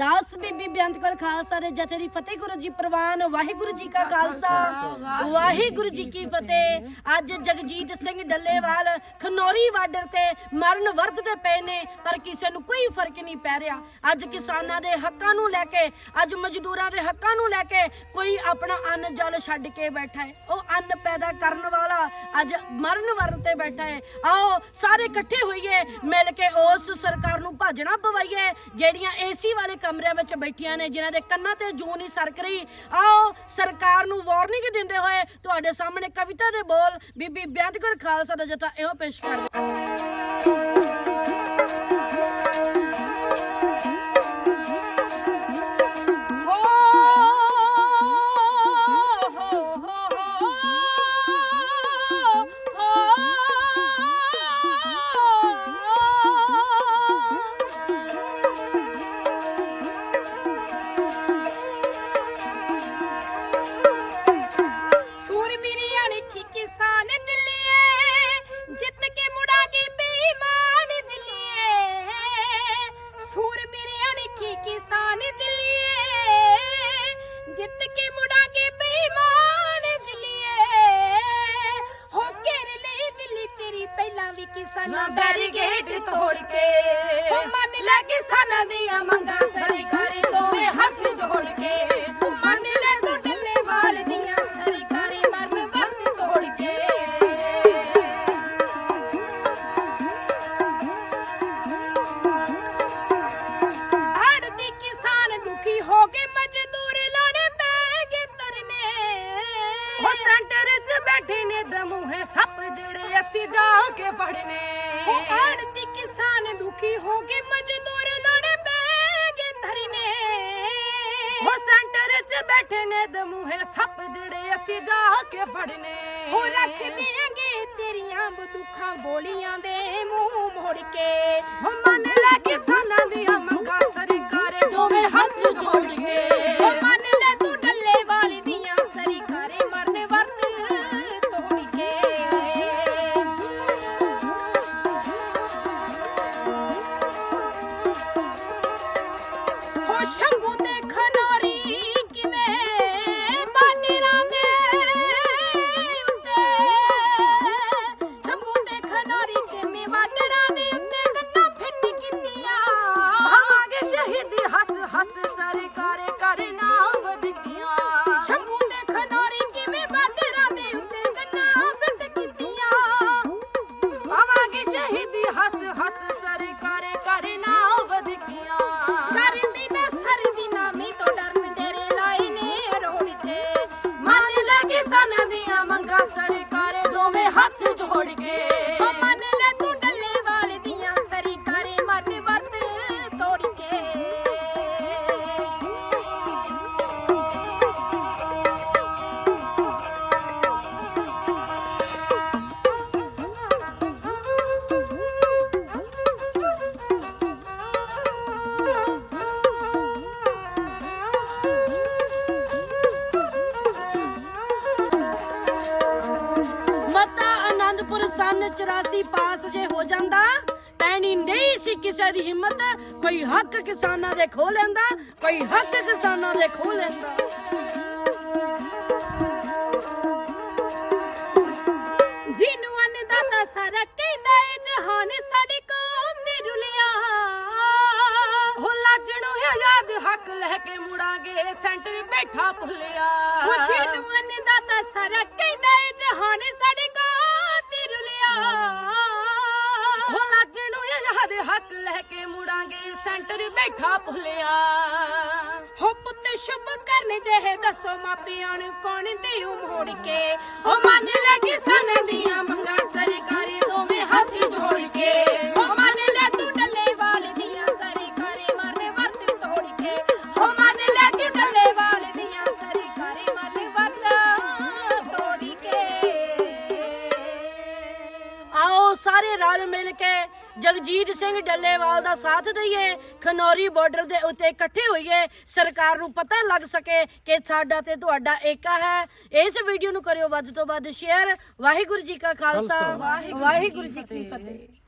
ਦਾਸ ਬੀਬੀ ਬੇਅੰਤ ਕੌਰ ਖਾਲਸਾ ਦੇ ਜਥੇ ਦੀ ਫਤਿਹ ਗੁਰੂ ਜੀ ਪ੍ਰਵਾਨ, ਵਾਹਿਗੁਰੂ ਜੀ ਕਾ ਖਾਲਸਾ, ਵਾਹਿਗੁਰੂ ਜੀ ਕੀ ਫਤਿਹ। ਅੱਜ ਜਗਜੀਤ ਸਿੰਘ ਡੱਲੇਵਾਲ ਖਨੌਰੀ ਬਾਰਡਰ ਤੇ ਮਰਨ ਵਰਤਦੇ ਪਏ ਨੇ, ਪਰ ਕਿਸੇ ਨੂੰ ਕੋਈ ਫ਼ਰਕ ਨਹੀਂ ਪੈ ਰਿਹਾ। ਅੱਜ ਕਿਸਾਨਾਂ ਦੇ ਹੱਕਾਂ ਨੂੰ ਲੈ ਕੇ, ਅੱਜ ਮਜ਼ਦੂਰਾਂ ਦੇ ਹੱਕਾਂ ਨੂੰ ਲੈ ਕੇ ਕੋਈ ਆਪਣਾ ਅੰਨ ਜਲ ਛੱਡ ਕੇ ਬੈਠਾ ਹੈ। ਉਹ ਅੰਨ ਪੈਦਾ ਕਰਨ ਵਾਲਾ ਅੱਜ ਮਰਨ ਵਰਨ ਤੇ ਬੈਠਾ ਹੈ। ਆਓ, ਸਾਰੇ ਇਕੱਠੇ ਹੋਈਏ, ਮਿਲ ਕੇ ਉਸ ਸਰਕਾਰ ਨੂੰ ਭਾਜਣਾ ਪਵਾਈਏ, ਜਿਹੜੀਆਂ ਏਸੀ ਵਾਲੇ ਕਮਰਿਆਂ ਵਿੱਚ ਬੈਠੀਆਂ ਨੇ, ਜਿਨ੍ਹਾਂ ਦੇ ਕੰਨਾਂ ਤੇ ਜੂੰ ਨਹੀਂ ਸਰਕ ਰਹੀ। ਆਓ, ਸਰਕਾਰ ਨੂੰ ਵਾਰਨਿੰਗ ਦਿੰਦੇ ਹੋਏ ਤੁਹਾਡੇ ਸਾਹਮਣੇ ਕਵਿਤਾ ਦੇ ਬੋਲ, ਬੀਬੀ ਬੇਅੰਤ ਖਾਲਸਾ ਦਾ ਜਥਾ ਇਹੋ ਪੇਸ਼ ਕਰ ਕਿਸਾਨ ਦਿੱਲੀਏ ਜਿੱਤ ਕੇ ਮੁੜਾਂਗੇ ਬੇਈਮਾਨ ਦਿੱਲੀਏ। ਸੂਰਬੀਰੀਆਂ ਨੇ ਠੀਕ ਕਿਸਾਨ ਦਿੱਲੀਏ ਜਿੱਤ ਕੇ ਮੁੜਾਂਗੇ ਬੇਈਮਾਨ ਦਿੱਲੀਏ। ਹੋ ਘੇਰ ਲਈ ਦਿੱਲੀ ਤੇਰੀ ਪਹਿਲਾਂ ਵੀ ਕਿਸਾਨਾਂ ਬੈਰੀਗੇਟ ਤੋੜ ਕੇ। ਹੋ ਮੰਨ ਲੈ ਕਿਸਾਨਾਂ ਦੀਆਂ ਮੰਗਾਂ ਸਰਕਾਰੀ 'ਚ ਬੈਠੇ ਨੇ ਦਮੂਹੇ ਸੱਪ ਜਿਹੜੇ ਅਸੀਂ ਜਾ ਕੇ ਪੜਨੇ ਉਹ ਹੜ ਦੀ ਕਿਸਾਨ ਦੁਖੀ ਹੋ ਕੇ ਮਜ਼ਦੂਰ ਲਾਣੇ ਪੈ ਗਏ ਤਰਨੇ ਉਹ ਸੈਂਟਰ 'ਚ ਬੈਠੇ ਨੇ ਦਮੂਹੇ ਸੱਪ ਜਿਹੜੇ ਅਸੀਂ ਜਾ ਕੇ ਫੜਨੇ। ਹੋ ਰੱਖ ਲਿਆਂਗੇ ਤੇਰੀਆਂ ਬੰਦੂਖਾਂ ਗੋਲੀਆਂ ਦੇ ਮੂੰਹ ਮੋੜ ਕੇ। ਹੋ ਮੰਨ ਹੋ yeah. 384 ਪਾਸ ਜੇ ਹੋ ਜਾਂਦਾ, ਪੈਣੀ ਨਹੀਂ ਸੀ ਕਿਸੇ ਦੀ ਹਿੰਮਤ। ਕੋਈ ਹੱਕ ਕਿਸਾਨਾਂ ਦੇ ਖੋ ਲੈਂਦਾ, ਕੋਈ ਹੱਕ ਕਿਸਾਨਾਂ ਦੇ ਖੋ ਲੈਂਦਾ। ਰੁਲਿਆ। ਹੋ ਹੱਕ ਲੈ ਕੇ ਮੁੜਾਂਗੇ, ਸੈਂਟਰ ਬੈਠਾ ਭੁੱਲਿਆ। ਉਹ ਜਿਹਨੂੰ ਅੰਨਦਾਤਾ ਸਾਰਾ ਕਹਿੰਦਾ ਏ ਜਹਾਨ ਸਾਡੇ ਤੇ ਰੁਲਿਆ ਉਹ ਲਾਜਣੋ ਹੱਕ ਲੈ ਕੇ ਮੁੜਾਂਗੇ, ਸੈਂਟਰ ਬੈਠਾ ਭੁੱਲਿਆ। ਹੋ ਪੁੱਤ, ਸ਼ੁਭ ਕਰਨ ਜਿਹੇ ਦੱਸੋ ਮਾਪਿਆਂ ਨੂੰ ਕੌਣ ਦੇਉ ਮੋੜ ਕੇ? ਉਹ ਮੰਨ ਲੈ ਕਿਸਾਨਾਂ ਦੀਆਂ ਮੰਗਾਂ ਸਰਕਾਰੀ ਸਾਰੇ ਰਲ ਮਿਲ ਕੇ ਜਗਜੀਤ ਸਿੰਘ ਡੱਲੇਵਾਲ ਦਾ ਸਾਥ ਦਈਏ ਖਨੌਰੀ ਬਾਰਡਰ ਦੇ ਉੱਤੇ ਇਕੱਠੇ ਹੋਈਏ ਸਰਕਾਰ ਨੂੰ ਪਤਾ ਲੱਗ ਸਕੇ ਕਿ ਸਾਡਾ ਤੇ ਤੁਹਾਡਾ ਏਕਾ ਹੈ। ਇਸ ਵੀਡੀਓ ਨੂੰ ਕਰਿਓ ਵੱਧ ਤੋਂ ਵੱਧ ਸ਼ੇਅਰ ਵਾਹਿਗੁਰੂ ਜੀ ਕਾ ਖਾਲਸਾ ਵਾਹਿਗੁਰੂ ਜੀ ਕੀ ਫਤਿਹ।